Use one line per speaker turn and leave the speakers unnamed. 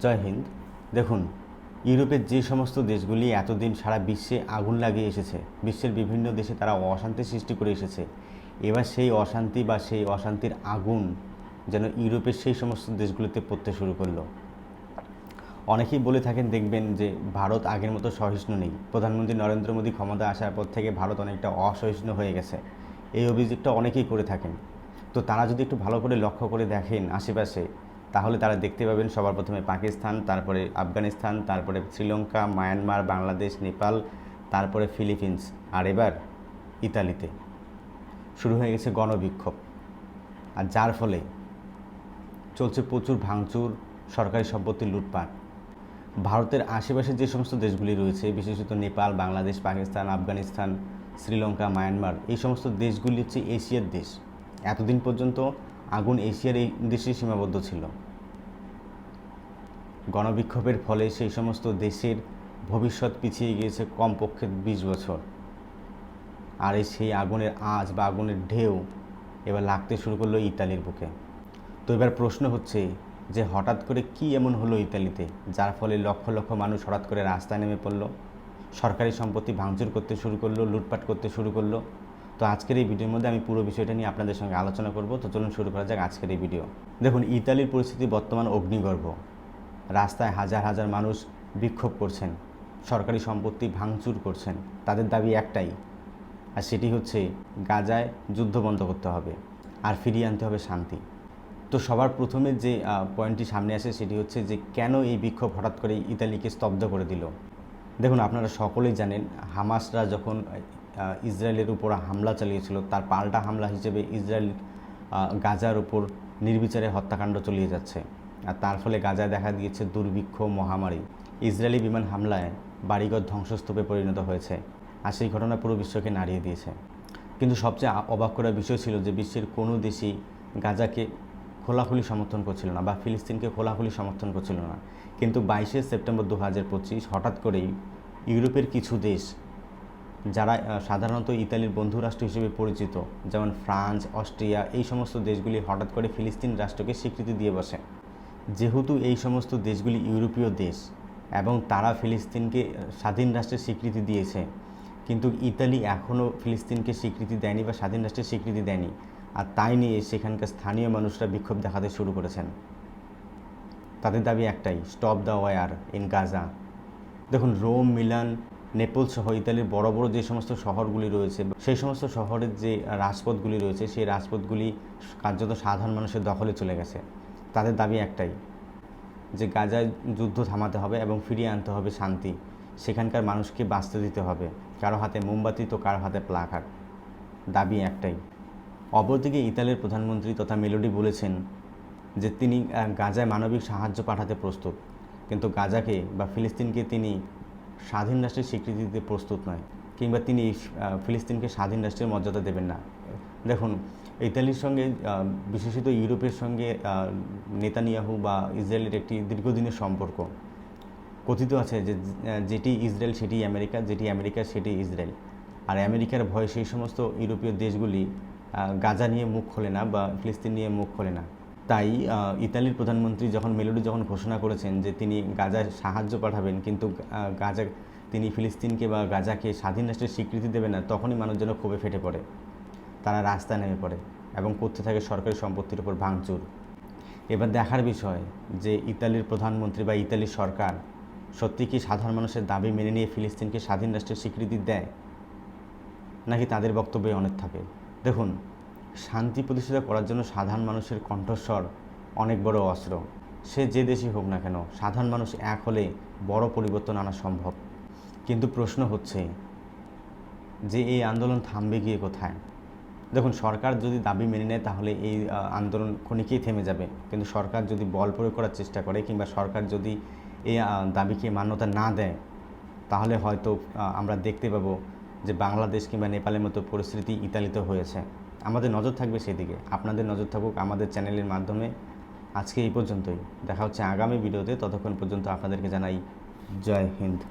জয় হিন্দ। দেখুন, ইউরোপের যে সমস্ত দেশগুলি এতদিন সারা বিশ্বে আগুন লাগিয়ে এসেছে, বিশ্বের বিভিন্ন দেশে তারা অশান্তি সৃষ্টি করে এসেছে, এবার সেই অশান্তি বা সেই অশান্তির আগুন যেন ইউরোপের সেই সমস্ত দেশগুলিতে পড়তে শুরু করল। অনেকেই বলে থাকেন, দেখবেন যে ভারত আগের মতো সহিষ্ণু নেই। প্রধানমন্ত্রী নরেন্দ্র মোদী ক্ষমতা আসার পর থেকে ভারত অনেকটা অসহিষ্ণু হয়ে গেছে। এই অভিযোগটা অনেকেই করে থাকেন। তো তারা যদি একটু ভালো করে লক্ষ্য করে দেখেন আশেপাশে তাহলে তারা দেখতে পাবেন সবার প্রথমে পাকিস্তান, তারপরে আফগানিস্তান, তারপরে শ্রীলঙ্কা, মায়ানমার, বাংলাদেশ, নেপাল, তারপরে ফিলিপিন্স আর এবার ইতালিতে। শুরু হয়ে গেছে গণবিক্ষোভ। আর যার ফলে চলছে প্রচুর ভাঙচুর, সরকারি সম্পত্তি লুটপাট। ভারতের আশেপাশে যে সমস্ত দেশগুলি রয়েছে, বিশেষত নেপাল, বাংলাদেশ, পাকিস্তান, আফগানিস্তান, শ্রীলঙ্কা, মায়ানমার, এই সমস্ত দেশগুলি হচ্ছে এশিয়ার দেশ। এতদিন পর্যন্ত আগুন এশিয়ার এই দেশেই সীমাবদ্ধ ছিল। গণবিক্ষোভের ফলে সেই সমস্ত দেশের ভবিষ্যৎ পিছিয়ে গিয়েছে কমপক্ষে বিশ বছর। আর এই সেই আগুনের আঁচ বা আগুনের ঢেউ এবার লাগতে শুরু করল ইতালির বুকে। তো এবার প্রশ্ন হচ্ছে যে হঠাৎ করে কি এমন হলো ইতালিতে, যার ফলে লক্ষ লক্ষ মানুষ হঠাৎ করে রাস্তায় নেমে পড়ল? সরকারি সম্পত্তি ভাঙচুর করতে শুরু করল, লুটপাট করতে শুরু করল? তো আজকের এই ভিডিওর মধ্যে আমি পুরো বিষয়টা নিয়ে আপনাদের সঙ্গে আলোচনা করব। তো চলুন শুরু করা যাক আজকের এই ভিডিও। দেখুন, ইতালির পরিস্থিতি বর্তমান অগ্নিগর্ভ। রাস্তায় হাজার হাজার মানুষ বিক্ষোভ করছেন। সরকারি সম্পত্তি ভাঙচুর করছেন। তাদের দাবি একটাই, আর সেটি হচ্ছে গাজায় যুদ্ধ বন্ধ করতে হবে আর ফিরিয়ে আনতে হবে শান্তি। তো সবার প্রথমে যে পয়েন্টটি সামনে আসে সেটি হচ্ছে যে, কেন এই বিক্ষোভ হঠাৎ করে ইতালিকে স্তব্ধ করে দিল? দেখুন, আপনারা সকলেই জানেন, হামাসরা যখন ইসরায়েলের উপর হামলা চালিয়েছিল, তার পাল্টা হামলা হিসেবে ইসরায়েল গাজার উপর নির্বিচারে হত্যাকাণ্ড চালিয়ে যাচ্ছে। আর তার ফলে গাজায় দেখা দিয়েছে দুর্ভিক্ষ, মহামারী। ইসরায়েলি বিমান হামলায় বাড়িঘর ধ্বংসস্তূপে পরিণত হয়েছে, আর সেই ঘটনা পুরো বিশ্বকে নাড়িয়ে দিয়েছে। কিন্তু সবচেয়ে অবাক করার বিষয় ছিল যে বিশ্বের কোনো দেশই গাজাকে খোলাখুলি সমর্থন করছিল না, বা ফিলিস্তিনকে খোলাখুলি সমর্থন করছিল না। কিন্তু বাইশে সেপ্টেম্বর দু হাজার পঁচিশ হঠাৎ করেই ইউরোপের কিছু দেশ যারা সাধারণত ইতালির বন্ধু রাষ্ট্র হিসেবে পরিচিত, যেমন ফ্রান্স, অস্ট্রিয়া, এই সমস্ত দেশগুলি হঠাৎ করে ফিলিস্তিন রাষ্ট্রকে স্বীকৃতি দিয়ে বসে। যেহেতু এই সমস্ত দেশগুলি ইউরোপীয় দেশ এবং তারা ফিলিস্তিনকে স্বাধীন রাষ্ট্রের স্বীকৃতি দিয়েছে, কিন্তু ইতালি এখনও ফিলিস্তিনকে স্বীকৃতি দেয়নি বা স্বাধীন রাষ্ট্রের স্বীকৃতি দেয়নি। আর তাই নিয়ে সেখানকার স্থানীয় মানুষরা বিক্ষোভ দেখাতে শুরু করেছেন। তাদের দাবি একটাই stop the war in Gaza দেখুন, রোম, মিলান নেপল সহ ইতালির বড় বড় যে সমস্ত শহরগুলি রয়েছে, সেই সমস্ত শহরের যে রাজপথগুলি রয়েছে, সেই রাজপথগুলি কার্যত সাধারণ মানুষের দখলে চলে গেছে। তাদের দাবি একটাই, যে গাজায় যুদ্ধ থামাতে হবে এবং ফিরিয়ে আনতে হবে শান্তি। সেখানকার মানুষকে বাঁচতে দিতে হবে। কারও হাতে মোমবাতি তো কারও হাতে প্লাকার্ড। দাবি একটাই। অপরদিকে ইতালির প্রধানমন্ত্রী তথা মেলোডি বলেছেন যে তিনি গাজায় মানবিক সাহায্য পাঠাতে প্রস্তুত। কিন্তু গাজাকে বা ফিলিস্তিনকে তিনি স্বাধীন রাষ্ট্রের স্বীকৃতি দিতে প্রস্তুত নয়, কিংবা তিনি ফিলিস্তিনকে স্বাধীন রাষ্ট্রের মর্যাদা দেবেন না। দেখুন, ইতালির সঙ্গে বিশেষত ইউরোপের সঙ্গে নেতানিয়াহু বা ইসরায়েলের একটি দীর্ঘদিনের সম্পর্ক। কথিত আছে যে যেটি ইসরায়েল, সেটি আমেরিকা, যেটি আমেরিকা, সেটি ইসরায়েল। আর আমেরিকার ভয়ে সেই সমস্ত ইউরোপীয় দেশগুলি গাজা নিয়ে মুখ খোলে না বা ফিলিস্তিন নিয়ে মুখ খোলে না। তাই ইতালির প্রধানমন্ত্রী যখন মেলোডি যখন ঘোষণা করেছেন যে তিনি গাজায় সাহায্য পাঠাবেন, কিন্তু গাজা, তিনি ফিলিস্তিনকে বা গাজাকে স্বাধীন রাষ্ট্রের স্বীকৃতি দেবে না, তখনই মানুষ যেন ক্ষোভে ফেটে পড়ে। তারা রাস্তায় নেমে পড়ে এবং করতে থাকে সরকারি সম্পত্তির উপর ভাঙচুর। এবার দেখার বিষয় যে ইতালির প্রধানমন্ত্রী বা ইতালির সরকার সত্যি কি সাধারণ মানুষের দাবি মেনে নিয়ে ফিলিস্তিনকে স্বাধীন রাষ্ট্রের স্বীকৃতি দেয়? নাকি তাদের বক্তব্যে অনেক থাকে? দেখুন শান্তি প্রতিষ্ঠিত করার জন্য সাধারণ মানুষের কণ্ঠস্বর অনেক বড় অস্ত্র। সে যে দেশই হোক না কেন, সাধারণ মানুষ এক হলে বড় পরিবর্তন আনা সম্ভব। কিন্তু প্রশ্ন হচ্ছে, যে এই আন্দোলন থামবে গিয়ে কোথায়? দেখুন, সরকার যদি দাবি মেনে নেয়, তাহলে এই আন্দোলন ক্ষণিকেই থেমে যাবে। কিন্তু সরকার যদি বল প্রয়োগ করার চেষ্টা করে, কিংবা সরকার যদি এই দাবিকে মান্যতা না দেয়, তাহলে হয়তো আমরা দেখতে পাবো যে বাংলাদেশ কিংবা নেপালের মতো পরিস্থিতি ইতালিতে হয়েছে। আমাদের নজর থাকবে সেদিকে আপনাদের নজর থাকুক আমাদের চ্যানেলের মাধ্যমে। আজকে এই পর্যন্তই। দেখা হচ্ছে আগামী ভিডিওতে। ততক্ষণ পর্যন্ত আপনাদেরকে জানাই জয় হিন্দ।